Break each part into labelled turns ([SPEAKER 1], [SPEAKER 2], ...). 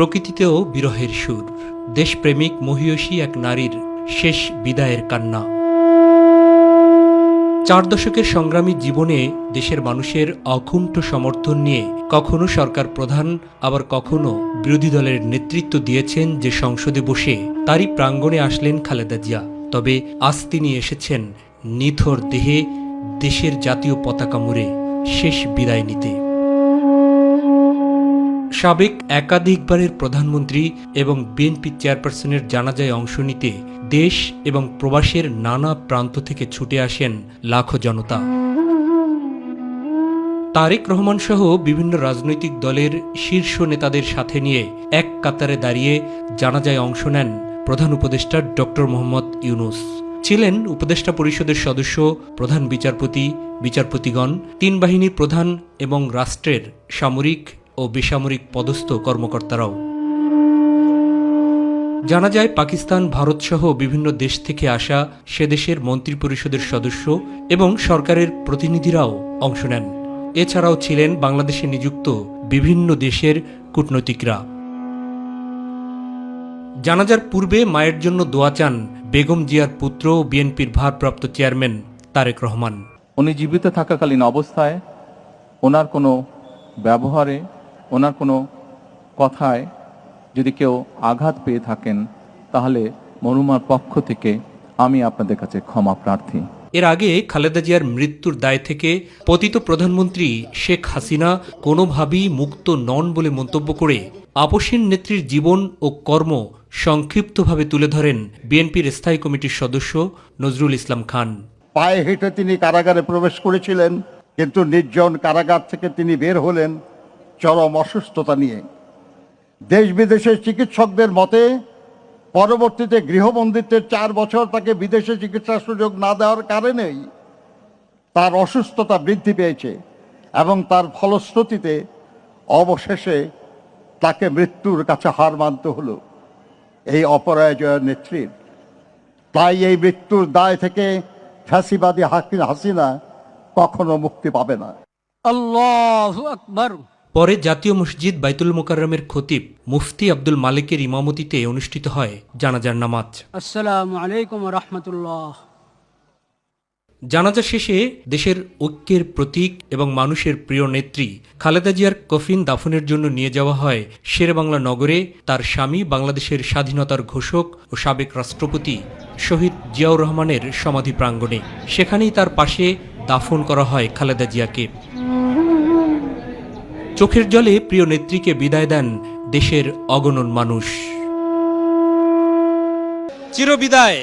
[SPEAKER 1] প্রকৃতিতেও বিরহের সুর। দেশপ্রেমিক মহিয়সী এক নারীর শেষ বিদায়ের কান্না। চার দশকের সংগ্রামী জীবনে দেশের মানুষের অকুণ্ঠ সমর্থন নিয়ে কখনো সরকার প্রধান, আবার কখনো বিরোধী দলের নেতৃত্ব দিয়েছেন যে সংসদে বসে তারই প্রাঙ্গণে আসলেন খালেদা জিয়া। তবে আজ তিনি এসেছেন নিথর দেহে দেশের জাতীয় পতাকা মুড়ে শেষ বিদায় নিতে। সাবেক একাধিকবারের প্রধানমন্ত্রী এবং বিএনপি চেয়ারপারসনের জানাজায় অংশ নিতে দেশ এবং প্রবাসের নানা প্রান্ত থেকে ছুটে আসেন লাখো জনতা। তারেক রহমান সহ বিভিন্ন রাজনৈতিক দলের শীর্ষ নেতাদের সাথে নিয়ে এক কাতারে দাঁড়িয়ে জানাজায় অংশ নেন প্রধান উপদেষ্টা ডক্টর মোহাম্মদ ইউনুস। ছিলেন উপদেষ্টা পরিষদের সদস্য, প্রধান বিচারপতি, বিচারপতিগণ, তিন বাহিনীর প্রধান এবং রাষ্ট্রের সামরিক ও বেসামরিক পদস্থ কর্মকর্তারাও। জানা যায়, পাকিস্তান, ভারতসহ বিভিন্ন দেশ থেকে আসা সে দেশের মন্ত্রিপরিষদের সদস্য এবং সরকারের প্রতিনিধিরাও অংশ নেন। এছাড়াও ছিলেন বাংলাদেশে নিযুক্ত বিভিন্ন দেশের কূটনৈতিকরা। জানাজার পূর্বে মায়ের জন্য দোয়া চান বেগম জিয়ার পুত্র ও বিএনপির ভারপ্রাপ্ত চেয়ারম্যান তারেক রহমান।
[SPEAKER 2] উনি জীবিত থাকাকালীন অবস্থায় ওনার কোনো ব্যবহারে ওনার কোনো কথায় যদি কেউ আঘাত পেয়ে থাকেন তাহলে মরুমার পক্ষ থেকে আমি আপনাদের কাছে ক্ষমা প্রার্থী।
[SPEAKER 1] এর আগে খালেদা জিয়ার মৃত্যুর দায় থেকে পতিত প্রধানমন্ত্রী শেখ হাসিনা কোনোভাবেই মুক্ত নন বলে মন্তব্য করে আপসীন নেত্রীর জীবন ও কর্ম সংক্ষিপ্তভাবে তুলে ধরেন বিএনপির স্থায়ী কমিটির সদস্য নজরুল ইসলাম খান।
[SPEAKER 3] পায়ে হেঁটে তিনি কারাগারে প্রবেশ করেছিলেন কিন্তু নির্জন কারাগার থেকে তিনি বের হলেন। চরম অসুস্থতা নিয়ে। দেশ বিদেশের চিকিৎসকদের মতে, পরবর্তীতে গৃহবন্দিত্বের চার বছর তাকে বিদেশে চিকিৎসার সুযোগ না দেওয়ার কারণেই তার অসুস্থতা বৃদ্ধি পেয়েছে এবং তার ফলশ্রুতিতে অবশেষে তাকে মৃত্যুর কাছে হার মানতে হলো। এই অপরাজয় নেত্রীর। তাই এই মৃত্যুর দায় থেকে ফ্যাসিবাদী হাসিনা কখনো মুক্তি পাবে না।
[SPEAKER 4] আল্লাহ আকবর।
[SPEAKER 1] পরে জাতীয় মসজিদ বাইতুল মোকাররমের খতিব মুফতি আব্দুল মালিকের ইমামতিতে অনুষ্ঠিত হয় জানাজার নামাজ।
[SPEAKER 4] আসসালামু আলাইকুম রহমতুল্লাহ।
[SPEAKER 1] জানাজা শেষে দেশের ঐক্যের প্রতীক এবং মানুষের প্রিয় নেত্রী খালেদা জিয়ার কফিন দাফনের জন্য নিয়ে যাওয়া হয় শেরেবাংলা নগরে তার স্বামী বাংলাদেশের স্বাধীনতার ঘোষক ও সাবেক রাষ্ট্রপতি শহীদ জিয়াউর রহমানের সমাধি প্রাঙ্গণে। সেখানেই তার পাশে দাফন করা হয় খালেদা জিয়াকে। চোখের জলে প্রিয় নেত্রীকে বিদায় দেন দেশের অগণন মানুষ। চিরবিদায়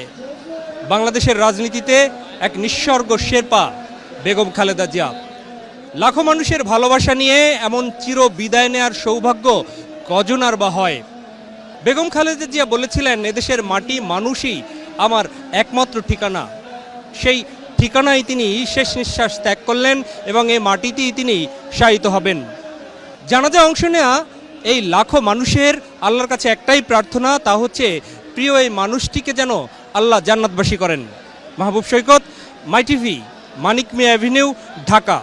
[SPEAKER 1] বাংলাদেশের রাজনীতিতে এক নিঃস্বর্গ শেরপা, বেগম খালেদা জিয়া। লাখো মানুষের ভালোবাসা নিয়ে এমন চির বিদায় নেয়ার সৌভাগ্য কজন আর বা হয়? বেগম খালেদা জিয়া বলেছিলেন, এদেশের মাটি মানুষই আমার একমাত্র ঠিকানা। সেই ঠিকানায় তিনি শেষ নিঃশ্বাস ত্যাগ করলেন এবং এই মাটিতেই তিনি শায়িত হবেন। জানাজা অংশ নেয়া এই লাখো মানুষের আল্লাহর কাছে একটাই প্রার্থনা, তা হচ্ছে প্রিয় এই মানুষটিকে যেন আল্লাহ জান্নাতবাসী করেন। Mahbub Saikat my TV Manik Mia avenue, Dhaka.